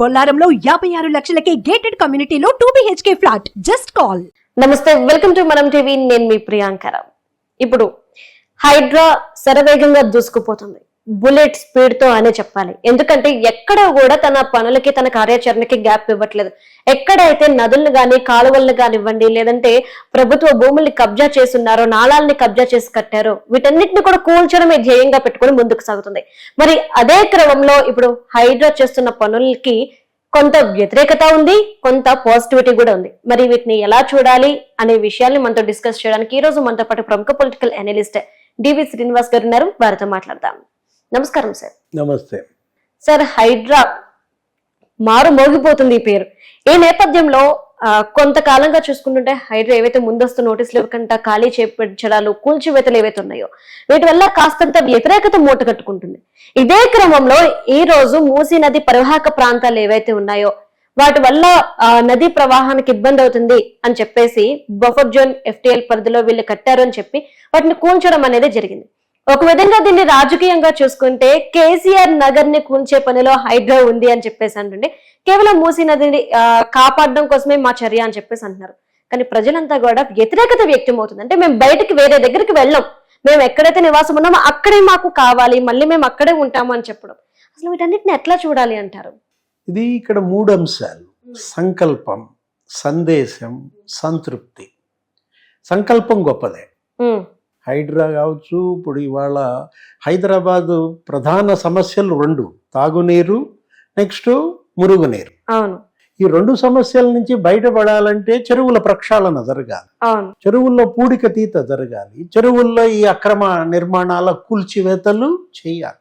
బొల్లారంలో యాభై ఆరు లక్షలకే గేటెడ్ కమ్యూనిటీలో two BHK flat just call నమస్తే వెల్కమ్ టు మనం టీవీ నేను మీ ప్రియాంకర ఇప్పుడు హైడ్రా శరవేగంగా దూసుకుపోతుంది. బుల్లెట్ స్పీడ్తో అనే చెప్పాలి. ఎందుకంటే ఎక్కడ కూడా తన పనులకి తన కార్యాచరణకి గ్యాప్ ఇవ్వట్లేదు. ఎక్కడైతే నదులను గాని కాలువలను కానివ్వండి లేదంటే ప్రభుత్వ భూముల్ని కబ్జా చేస్తున్నారో నాళాలని కబ్జా చేసి కట్టారో వీటన్నిటిని కూడా కూల్చడమే ధ్యేయంగా పెట్టుకొని ముందుకు సాగుతుంది. మరి అదే క్రమంలో ఇప్పుడు హైడ్రా చేస్తున్న పనులకి కొంత వ్యతిరేకత ఉంది కొంత పాజిటివిటీ కూడా ఉంది. మరి వీటిని ఎలా చూడాలి అనే విషయాల్ని మనతో డిస్కస్ చేయడానికి ఈ రోజు మనతో పాటు ప్రముఖ పొలిటికల్ అనలిస్ట్ డివి శ్రీనివాస్ గారు ఉన్నారు. వారితో మాట్లాడదాం. నమస్కారం సార్. నమస్తే. సార్ హైడ్రా మారు మోగిపోతుంది ఈ పేరు. ఈ నేపథ్యంలో కొంతకాలంగా చూసుకుంటుంటే హైడ్రా ఏవైతే ముందస్తు నోటీసులు ఇవ్వకుండా ఖాళీ చేపించడాలు కూల్చివేతలు ఏవైతే ఉన్నాయో వీటి వల్ల కాస్తంత వ్యతిరేకత మూట కట్టుకుంటుంది. ఇదే క్రమంలో ఈ రోజు మూసీ నది పరివాహక ప్రాంతాలు ఏవైతే ఉన్నాయో వాటి వల్ల నదీ ప్రవాహానికి ఇబ్బంది అవుతుంది అని చెప్పేసి బఫర్ జోన్ ఎఫ్టిఎల్ పరిధిలో వీళ్ళు కట్టారు అని చెప్పి వాటిని కూల్చడం అనేది జరిగింది. ఒక విధంగా దీన్ని రాజకీయంగా చూసుకుంటే కేసీఆర్ నగర్ని కూల్చే పనిలో హైడ్రా ఉంది అని చెప్పేసి అంటుండే. కేవలం మూసీ నదిని కాపాడడం కోసమే మా చర్య అని చెప్పేసి అంటున్నారు. కానీ ప్రజలంతా కూడా వ్యతిరేకత వ్యక్తం అవుతుంది. అంటే మేము బయటకి వేరే దగ్గరికి వెళ్ళాం. మేము ఎక్కడైతే నివాసం ఉన్నామో అక్కడే మాకు కావాలి. మళ్ళీ మేము అక్కడే ఉంటాము అని చెప్పడం. అసలు వీటన్నిటిని ఎట్లా చూడాలి అంటారు? ఇది ఇక్కడ మూడు అంశాలు సంకల్పం సందేశం సంతృప్తి. సంకల్పం గొప్పదే. హైడ్రా కావచ్చు ఇప్పుడు ఇవాళ హైదరాబాదు ప్రధాన సమస్యలు రెండు తాగునీరు నెక్స్ట్ మురుగునీరు. అవును. ఈ రెండు సమస్యల నుంచి బయటపడాలంటే చెరువుల ప్రక్షాళన జరగాలి. చెరువుల్లో పూడిక తీత జరగాలి. చెరువుల్లో ఈ అక్రమ నిర్మాణాల కూల్చివేతలు చేయాలి.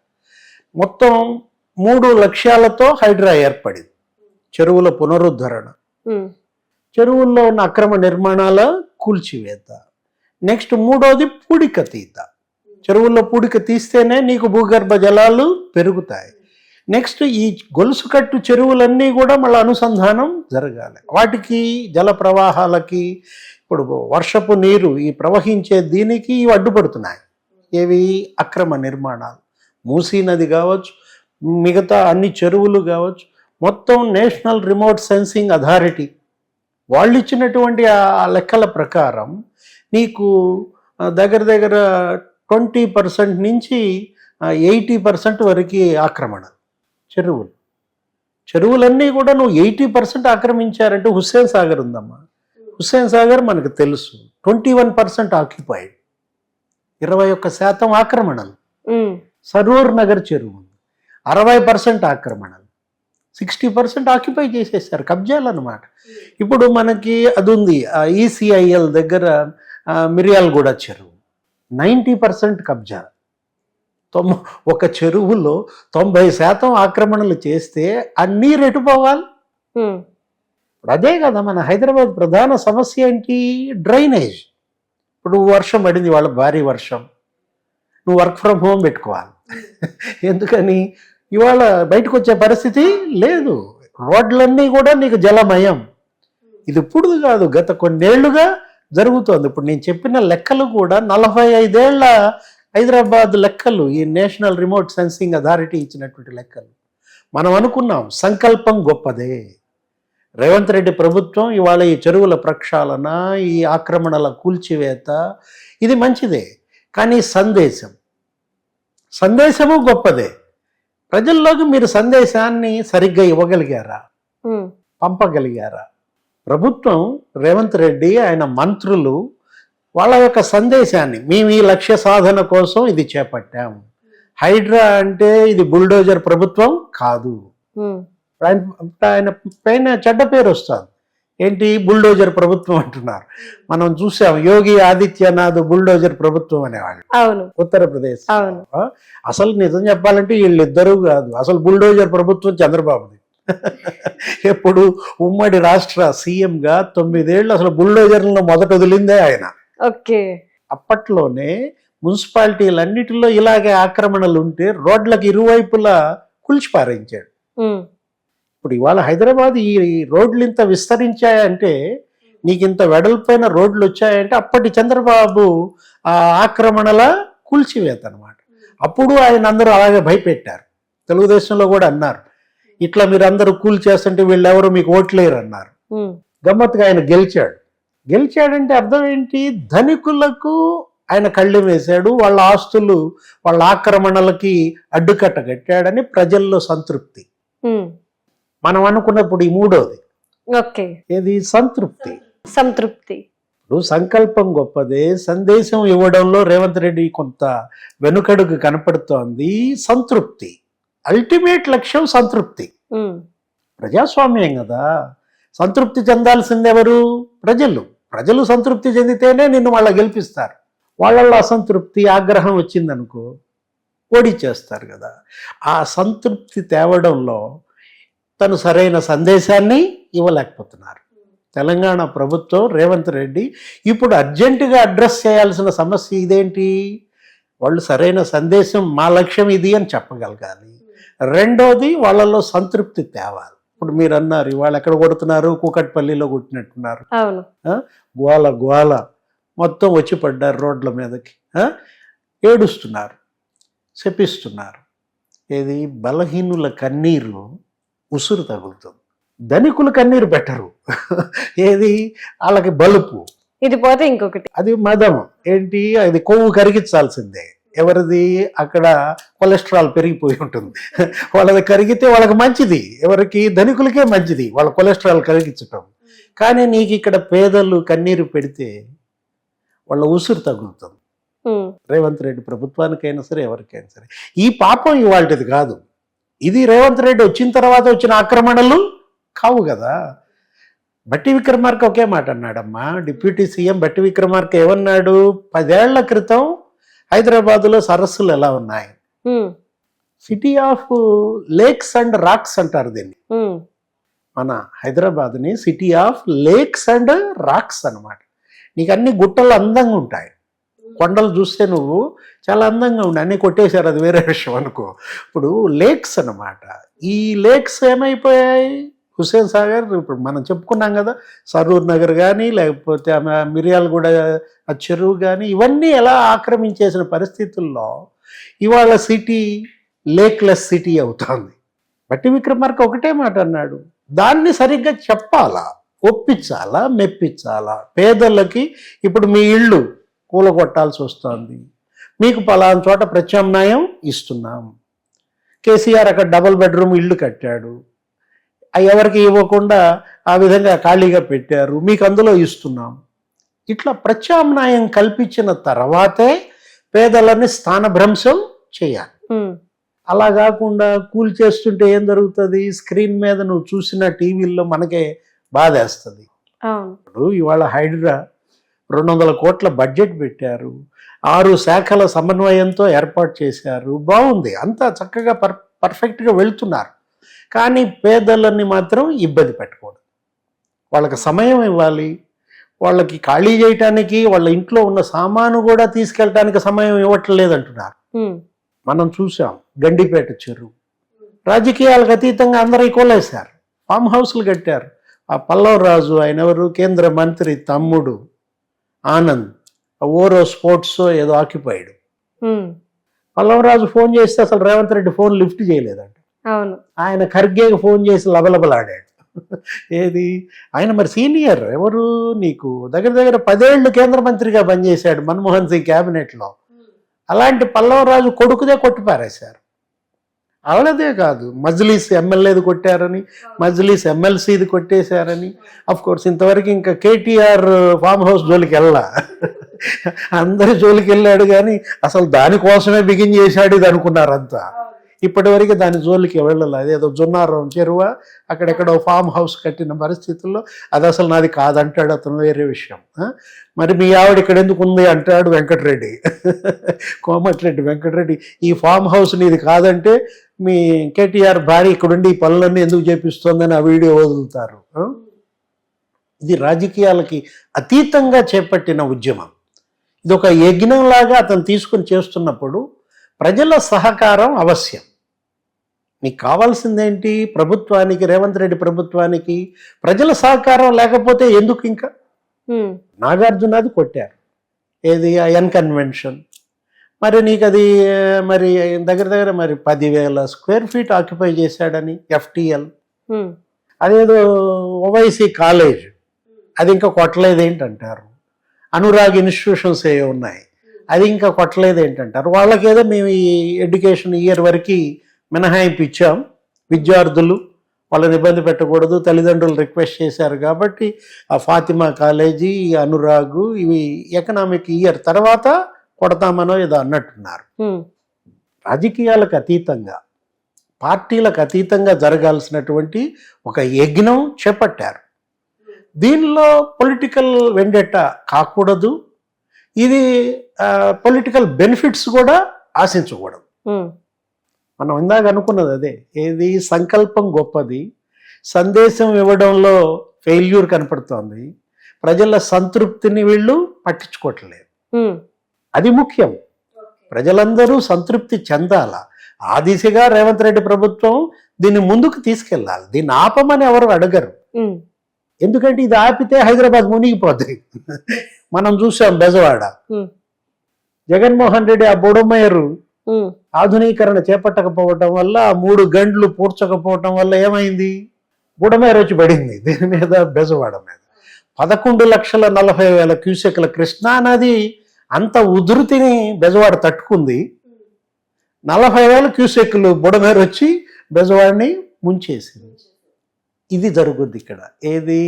మొత్తం మూడు లక్ష్యాలతో హైడ్రా ఏర్పడింది. చెరువుల పునరుద్ధరణ. చెరువుల్లో ఉన్న అక్రమ నిర్మాణాల కూల్చివేత. నెక్స్ట్ మూడోది పూడిక తీత చెరువుల్లో పూడిక తీస్తేనే నీకు భూగర్భ జలాలు పెరుగుతాయి. నెక్స్ట్ ఈ గొలుసు కట్టు చెరువులన్నీ కూడా మళ్ళీ అనుసంధానం జరగాలి. వాటికి జల ప్రవాహాలకి ఇప్పుడు వర్షపు నీరు ఈ ప్రవహించే దీనికి ఇవి అడ్డుపడుతున్నాయి. ఏవి? అక్రమ నిర్మాణాలు. మూసీ నది కావచ్చు మిగతా అన్ని చెరువులు కావచ్చు మొత్తం నేషనల్ రిమోట్ సెన్సింగ్ అథారిటీ. వాళ్ళు ఇచ్చినటువంటి ఆ లెక్కల ప్రకారం నీకు దగ్గర దగ్గర ట్వంటీ పర్సెంట్ నుంచి ఎయిటీ పర్సెంట్ వరకు ఆక్రమణ. చెరువులు. చెరువులన్నీ కూడా నువ్వు ఎయిటీ పర్సెంట్ ఆక్రమించారంటే హుస్సేన్ సాగర్ ఉందమ్మా. హుస్సేన్ సాగర్ మనకు తెలుసు. Twenty one percent occupied. ఇరవై ఒక్క శాతం ఆక్రమణలు. సరూర్ నగర్ చెరువు అరవై పర్సెంట్ ఆక్రమణలు. సిక్స్టీ పర్సెంట్ ఆక్యుపై చేసేసారు. కబ్జాలు అనమాట ఇప్పుడు మనకి అది ఉంది. ఈసీఐఎల్ దగ్గర మిర్యాలగూడ చెరువు. నైంటీ పర్సెంట్ కబ్జా. తొమ్మ ఒక చెరువులో తొంభై శాతం ఆక్రమణలు చేస్తే ఆ నీరు ఎటు పోవాలి ఉమ్, ఇప్పుడు అదే కదా మన హైదరాబాద్ ప్రధాన సమస్య ఏంటి? డ్రైనేజ్. ఇప్పుడు వర్షం పడింది వాళ్ళ భారీ వర్షం. నువ్వు వర్క్ ఫ్రమ్ హోమ్ పెట్టుకోవాలి. ఎందుకని? ఇవాళ బయటకు వచ్చే పరిస్థితి లేదు. రోడ్లన్నీ కూడా నీకు జలమయం. ఇది ఇప్పుడు కాదు. గత కొన్నేళ్ళుగా జరుగుతోంది. ఇప్పుడు నేను చెప్పిన లెక్కలు కూడా నలభై ఐదేళ్ళ హైదరాబాద్ లెక్కలు ఈ నేషనల్ రిమోట్ సెన్సింగ్ అథారిటీ ఇచ్చినటువంటి లెక్కలు. మనం అనుకున్నాం సంకల్పం గొప్పదే. రేవంత్ రెడ్డి ప్రభుత్వం ఇవాళ ఈ చెరువుల ప్రక్షాళన ఈ ఆక్రమణల కూల్చివేత ఇది మంచిదే. కానీ సందేశం. సందేశము గొప్పదే. ప్రజల్లోకి మీరు సందేశాన్ని సరిగ్గా ఇవ్వగలిగారా? పంపగలిగారా? ప్రభుత్వం రేవంత్ రెడ్డి ఆయన మంత్రులు వాళ్ళ యొక్క సందేశాన్ని మేము ఈ లక్ష్య సాధన కోసం ఇది చేపట్టాం. హైడ్రా అంటే ఇది బుల్డోజర్ ప్రభుత్వం కాదు. ఆయన ఆయన పైన చెడ్డ పేరు వస్తుంది. ఏంటి? బుల్డోజర్ ప్రభుత్వం అంటున్నారు. మనం చూసాం యోగి ఆదిత్యనాథ్ బుల్డోజర్ ప్రభుత్వం అనేవాళ్ళు. అవును. ఉత్తరప్రదేశ్. అవును. అసలు నిజం చెప్పాలంటే వీళ్ళిద్దరూ కాదు. అసలు బుల్డోజర్ ప్రభుత్వం చంద్రబాబుది. ఎప్పుడు ఉమ్మడి రాష్ట్ర సీఎంగా తొమ్మిదేళ్ళు అసలు బుల్డోజర్లను మొదట వదిలిందే ఆయన. ఓకే. అప్పట్లోనే మున్సిపాలిటీలన్నిటిలో ఇలాగే ఆక్రమణలు ఉంటే రోడ్లకు ఇరువైపులా కూల్చిపారించాడు ఇప్పుడు ఇవాళ హైదరాబాద్ ఈ ఈ రోడ్లు ఇంత విస్తరించాయంటే నీకు ఇంత వెడల్పైన రోడ్లు వచ్చాయంటే అప్పటి చంద్రబాబు ఆ ఆక్రమణల కూల్చివేత అనమాట అప్పుడు ఆయన అందరూ అలాగే భయపెట్టారు. తెలుగుదేశంలో కూడా అన్నారు. ఇట్లా మీరు అందరూ కూల్ చేస్తుంటే వీళ్ళెవరు మీకు ఓట్లేరు అన్నారు గమ్మత్తుగా ఆయన గెలిచాడు. గెలిచాడంటే అర్థం ఏంటి? ధనికులకు ఆయన కళ్ళెం వేశాడు వాళ్ళ ఆస్తులు వాళ్ళ ఆక్రమణలకి అడ్డుకట్ట కట్టాడని ప్రజల్లో సంతృప్తి. మనం అనుకున్నప్పుడు ఈ మూడోది. ఓకే. ఏది? సంతృప్తి. సంతృప్తి. ఇప్పుడు సంకల్పం గొప్పదే సందేశం ఇవ్వడంలో రేవంత్ రెడ్డి కొంత వెనుకడుగు కనపడుతోంది సంతృప్తి. అల్టిమేట్ లక్ష్యం సంతృప్తి. ప్రజాస్వామ్యం కదా. సంతృప్తి చెందాల్సింది ఎవరు? ప్రజలు. ప్రజలు సంతృప్తి చెందితేనే నిన్ను వాళ్ళ గెలిపిస్తారు. వాళ్ళల్లో అసంతృప్తి ఆగ్రహం వచ్చిందనుకో ఓడిచేస్తారు కదా. ఆ సంతృప్తి తేవడంలో తను సరైన సందేశాన్ని ఇవ్వలేకపోతున్నారు. తెలంగాణ ప్రభుత్వం రేవంత్ రెడ్డి ఇప్పుడు అర్జెంటుగా అడ్రస్ చేయాల్సిన సమస్య ఇదేంటి? వాళ్ళు సరైన సందేశం మా లక్ష్యం ఇది అని చెప్పగలగాలి. రెండోది వాళ్ళలో సంతృప్తి తేవాలి. ఇప్పుడు మీరు అన్నారు ఇవాళ ఎక్కడ కొడుతున్నారు? కూకట్పల్లిలో కొట్టినట్టున్నారు. గోల గోల. మొత్తం వచ్చి పడ్డారు రోడ్ల మీదకి? ఏడుస్తున్నారు శపిస్తున్నారు. ఏది? బలహీనుల కన్నీరు ఉసురు తగులుతుంది. ధనికుల కన్నీరు పెట్టరు. ఏది? వాళ్ళకి బలుపు. ఇది పోతే ఇంకొకటి. అది మదం. ఏంటి? అది కొవ్వు కరిగించాల్సిందే. ఎవరిది? అక్కడ కొలెస్ట్రాల్ పెరిగిపోయి ఉంటుంది. వాళ్ళది కరిగితే వాళ్ళకి మంచిది. ఎవరికి? ధనికులకే మంచిది. వాళ్ళ కొలెస్ట్రాల్ కరిగించటం. కానీ నీకు ఇక్కడ పేదలు కన్నీరు పెడితే వాళ్ళ ఉసురు తగులుతుంది. రేవంత్ రెడ్డి ప్రభుత్వానికైనా సరే ఎవరికైనా సరే. ఈ పాపం ఇవాళది కాదు. ఇది రేవంత్ రెడ్డి వచ్చిన తర్వాత వచ్చిన ఆక్రమణలు కావు కదా. బట్టి విక్రమార్క ఒకే మాట అన్నాడమ్మా. డిప్యూటీ సీఎం బట్టి విక్రమార్క ఏమన్నాడు? పదేళ్ళ క్రితం హైదరాబాదులో సరస్సులు ఎలా ఉన్నాయి? City of lakes and rocks అంటారు దీన్ని. మన హైదరాబాద్ని city of lakes and rocks అన్నమాట. నీకు అన్ని గుట్టలు అందంగా ఉంటాయి. కొండలు చూస్తే నువ్వు చాలా అందంగా ఉండి. అన్ని కొట్టేశారు అది వేరే విషయం అనుకో. ఇప్పుడు లేక్స్ అన్నమాట. ఈ లేక్స్ ఏమైపోయాయి? హుసేన్ సాగర్ ఇప్పుడు మనం చెప్పుకున్నాం కదా సరూర్ నగర్ కానీ లేకపోతే ఆమె మిర్యాలగూడ ఆ చెరువు కానీ ఇవన్నీ ఎలా ఆక్రమించేసిన పరిస్థితుల్లో ఇవాళ సిటీ లేక్లెస్ సిటీ అవుతుంది. బట్టి విక్రమార్క ఒకటే మాట అన్నాడు. దాన్ని సరిగ్గా చెప్పాలా? ఒప్పించాలా? మెప్పించాలా? పేదలకి ఇప్పుడు మీ ఇళ్ళు కూలగొట్టాల్సి వస్తుంది. మీకు పలానా చోట ప్రత్యామ్నాయం ఇస్తున్నాం. కేసీఆర్ అక్కడ డబుల్ బెడ్రూమ్ ఇల్లు కట్టాడు. ఎవరికి ఇవ్వకుండా ఆ విధంగా ఖాళీగా పెట్టారు. మీకు అందులో ఇస్తున్నాం. ఇట్లా ప్రత్యామ్నాయం కల్పించిన తర్వాతే పేదలని స్థానభ్రంశం చేయాలి. అలా కాకుండా కూల్ చేస్తుంటే ఏం జరుగుతుంది? స్క్రీన్ మీద నువ్వు చూసిన టీవీల్లో మనకే బాధేస్తుంది. ఇప్పుడు ఇవాళ హైడ్రా రెండు వందల కోట్ల బడ్జెట్ పెట్టారు. ఆరు శాఖల సమన్వయంతో ఏర్పాటు చేశారు. బాగుంది. అంతా చక్కగా పర్ పర్ఫెక్ట్గా వెళ్తున్నారు. కానీ పేదలని మాత్రం ఇబ్బంది పెట్టకూడదు. వాళ్ళకి సమయం ఇవ్వాలి. వాళ్ళకి ఖాళీ చేయటానికి వాళ్ళ ఇంట్లో ఉన్న సామాను కూడా తీసుకెళ్ళటానికి సమయం ఇవ్వట్లేదు అంటున్నారు. మనం చూసాం గండిపేట చెరువు. రాజకీయాలకు అతీతంగా అందరూ కొలేశారు ఫామ్ హౌస్లు కట్టారు. ఆ పల్లవరాజు ఆయన ఎవరు? కేంద్ర మంత్రి తమ్ముడు ఆనంద్. ఓరో స్పోర్ట్స్ ఏదో ఆక్యుపైడ్. పల్లవరాజు ఫోన్ చేస్తే అసలు రేవంత్ రెడ్డి ఫోన్ లిఫ్ట్ చేయలేదంట. అవును. ఆయన ఖర్గేకి ఫోన్ చేసి లబలబలాడాడు. ఏది? ఆయన మరి సీనియర్ ఎవరు? నీకు దగ్గర దగ్గర పదేళ్ళు కేంద్ర మంత్రిగా పనిచేశాడు మన్మోహన్ సింగ్ క్యాబినెట్లో. అలాంటి పల్లవరాజు కొడుకుదే కొట్టి పారేశారు. అవలదే కాదు మజ్లీస్ ఎమ్మెల్యేది కొట్టారని మజ్లీస్ ఎమ్మెల్సీది కొట్టేశారని. కోర్స్ ఇంతవరకు ఇంకా కేటీఆర్ ఫామ్ హౌస్ జోలికి వెళ్ళా. అందరి జోలికి వెళ్ళాడు కానీ అసలు దానికోసమే బిగిన్ చేశాడు ఇది అనుకున్నారంతా. ఇప్పటివరకు దాని జోలికి వెళ్ళాలి. అదేదో జొన్నారం చెరువ అక్కడెక్కడో ఫామ్ హౌస్ కట్టిన పరిస్థితుల్లో అది అసలు నాది కాదంటాడు అతను వేరే విషయం. మరి మీ ఆవిడ ఇక్కడ ఎందుకు ఉంది అంటాడు వెంకటరెడ్డి. కోమటిరెడ్డి వెంకటరెడ్డి ఈ ఫామ్ హౌస్ నీది కాదంటే మీ కేటీఆర్ భార్య ఇక్కడుండి ఈ పనులన్నీ ఎందుకు చేపిస్తోందని ఆ వీడియో వదులుతారు. ఇది రాజకీయాలకి అతీతంగా చేపట్టిన ఉద్యమం. ఇది ఒక యజ్ఞంలాగా అతను తీసుకుని చేస్తున్నప్పుడు ప్రజల సహకారం అవశ్యం. నీకు కావాల్సిందేంటి ప్రభుత్వానికి రేవంత్ రెడ్డి ప్రభుత్వానికి? ప్రజల సహకారం లేకపోతే ఎందుకు ఇంకా? నాగార్జునది కొట్టారు. ఏది? N convention. మరి నీకు అది మరి దగ్గర దగ్గర మరి పదివేల స్క్వేర్ ఫీట్ ఆక్యుపై చేశాడని ఎఫ్టిఎల్. అదేదో ఓవైసీ కాలేజ్. అది ఇంకా కొట్టలేదు ఏంటంటారు అనురాగ్ ఇన్స్టిట్యూషన్స్ ఏ ఉన్నాయి? అది ఇంకా కొట్టలేదు ఏంటంటారు వాళ్ళకేదో మేము ఈ ఎడ్యుకేషన్ ఇయర్ వరకు మినహాయింపు ఇచ్చాం విద్యార్థులు వాళ్ళని ఇబ్బంది పెట్టకూడదు. తల్లిదండ్రులు రిక్వెస్ట్ చేశారు కాబట్టి ఆ ఫాతిమా కాలేజీ ఈ అనురాగు ఇవి ఎకనామిక్ ఇయర్ తర్వాత కొడతామనో ఏదో అన్నట్టున్నారు. రాజకీయాలకు అతీతంగా పార్టీలకు అతీతంగా జరగాల్సినటువంటి ఒక యజ్ఞం చేపట్టారు. దీనిలో పొలిటికల్ వెండెట్ట కాకూడదు. ఇది పొలిటికల్ బెనిఫిట్స్ కూడా ఆశించకూడదు. మనం ఇందాక అనుకున్నది అదే. ఏది? సంకల్పం గొప్పది. సందేశం ఇవ్వడంలో ఫెయిల్యూర్ కనపడుతోంది. ప్రజల సంతృప్తిని వీళ్ళు పట్టించుకోవట్లేదు. అది ముఖ్యం. ప్రజలందరూ సంతృప్తి చెందాల? ఆ దిశగా రేవంత్ రెడ్డి ప్రభుత్వం దీన్ని ముందుకు తీసుకెళ్ళాలి. దీన్ని ఆపమని ఎవరు అడగరు. ఎందుకంటే ఇది ఆపితే హైదరాబాద్ మునిగిపోతుంది మనం చూసాం బెజవాడ. జగన్మోహన్ రెడ్డి ఆ బుడమేరు ఉమ్, ఆధునీకరణ చేపట్టకపోవటం వల్ల మూడు గంటలు పూడ్చకపోవటం వల్ల ఏమైంది? బుడమేరు వచ్చి పడింది. దీని మీద బెజవాడ మీద. పదకొండు లక్షల నలభై వేల క్యూసెక్ల కృష్ణా నది అంత ఉధృతిని బెజవాడ తట్టుకుంది. నలభై వేల క్యూసెక్లు బుడమేరు వచ్చి బెజవాడిని ముంచేసింది. ఇది జరుగుద్ది ఇక్కడ. ఏది?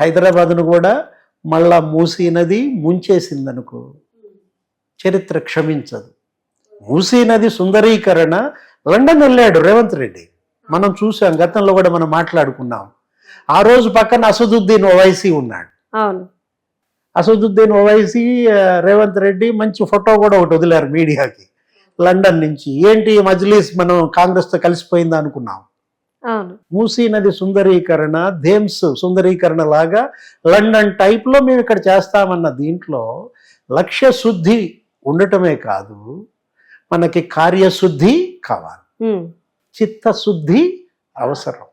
హైదరాబాద్ను కూడా మళ్ళా మూసీ నది ముంచేసింది అనుకో చరిత్ర క్షమించదు. మూసీ నది సుందరీకరణ లండన్ వెళ్ళాడు రేవంత్ రెడ్డి. మనం చూసాం గతంలో కూడా మనం మాట్లాడుకున్నాం. ఆ రోజు పక్కన అసదుద్దీన్ ఓవైసీ ఉన్నాడు. అసదుద్దీన్ ఓవైసీ రేవంత్ రెడ్డి మంచి ఫోటో కూడా ఒకటి వదిలారు మీడియాకి. లండన్ నుంచి. ఏంటి మజ్లీస్ మనం కాంగ్రెస్తో కలిసిపోయింది అనుకున్నాం. మూసీ నది సుందరీకరణ థేమ్స్ సుందరీకరణ లాగా లండన్ టైప్లో మేము ఇక్కడ చేస్తామన్న దీంట్లో లక్ష్య శుద్ధి ఉండటమే కాదు మనకి కార్యశుద్ధి కావాలి. ఉమ్, చిత్తశుద్ధి అవసరం.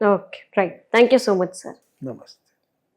Okay right thank you so much sir నమస్తే